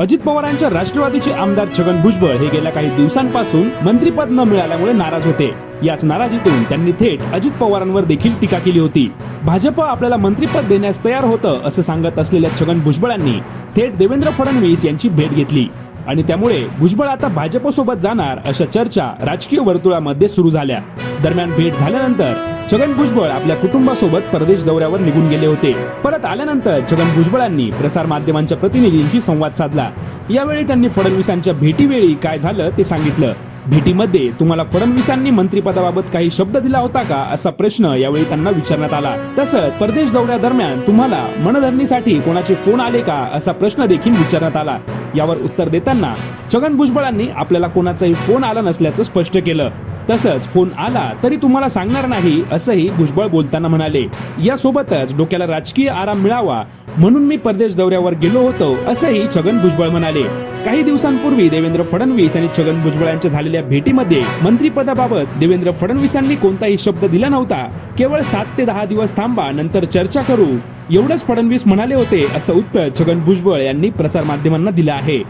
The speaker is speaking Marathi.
अजित पवारांच्या राष्ट्रवादीचे आमदार छगन भुजबळ हे गेल्या काही दिवसांपासून मंत्रीपद न मिळाल्यामुळे नाराज होते. याच नाराजीतून त्यांनी थेट अजित पवारांवर देखील टीका केली होती. भाजप आपल्याला मंत्रीपद देण्यास तयार होतं असं सांगत असलेल्या छगन भुजबळांनी थेट देवेंद्र फडणवीस यांची भेट घेतली. आणि त्यामुळे भुजबळ आता भाजपसोबत जाणार अशा चर्चा राजकीय वर्तुळामध्ये सुरू झाल्या. दरम्यान भेट झाल्यानंतर छगन भुजबळ आपल्या कुटुंबासोबत परदेश दौऱ्यावर निघून गेले होते. परत आल्यानंतर छगन भुजबळांनी प्रसार माध्यमांच्या प्रतिनिधींशी संवाद साधला. यावेळी त्यांनी फडणवीसांच्या भेटीवेळी काय झालं ते सांगितलं. भेटीमध्ये तुम्हाला फडणवीसांनी मंत्रिपदाबाबत काही शब्द दिला होता का? असा प्रश्न यावेळी त्यांना विचारण्यात आला. तसंच परदेश दौऱ्यादरम्यान तुम्हाला मनधरणीसाठी कोणाचे फोन आले का? असा प्रश्न देखील विचारण्यात आला. यावर उत्तर देताना छगन भुजबळांनी आपल्याला कोणाचाही फोन आला नसल्याचं स्पष्ट केलं. तसंच फोन आला तरी तुम्हाला सांगणार नाही असंही भुजबळ बोलताना म्हणाले. यासोबतच डोक्याला राजकीय आराम मिळावा म्हणून मी परदेश दौऱ्यावर गेलो होतो असंही छगन भुजबळ म्हणाले. काही दिवसांपूर्वी देवेंद्र फडणवीस आणि छगन भुजबळ यांच्या झालेल्या भेटीमध्ये मंत्रिपदाबाबत देवेंद्र फडणवीसांनी कोणताही शब्द दिला नव्हता. केवळ सात ते दहा दिवस थांबा नंतर चर्चा करू. एवढंच फडणवीस म्हणाले होते असं उत्तर छगन भुजबळ यांनी प्रसार माध्यमांना दिलं आहे.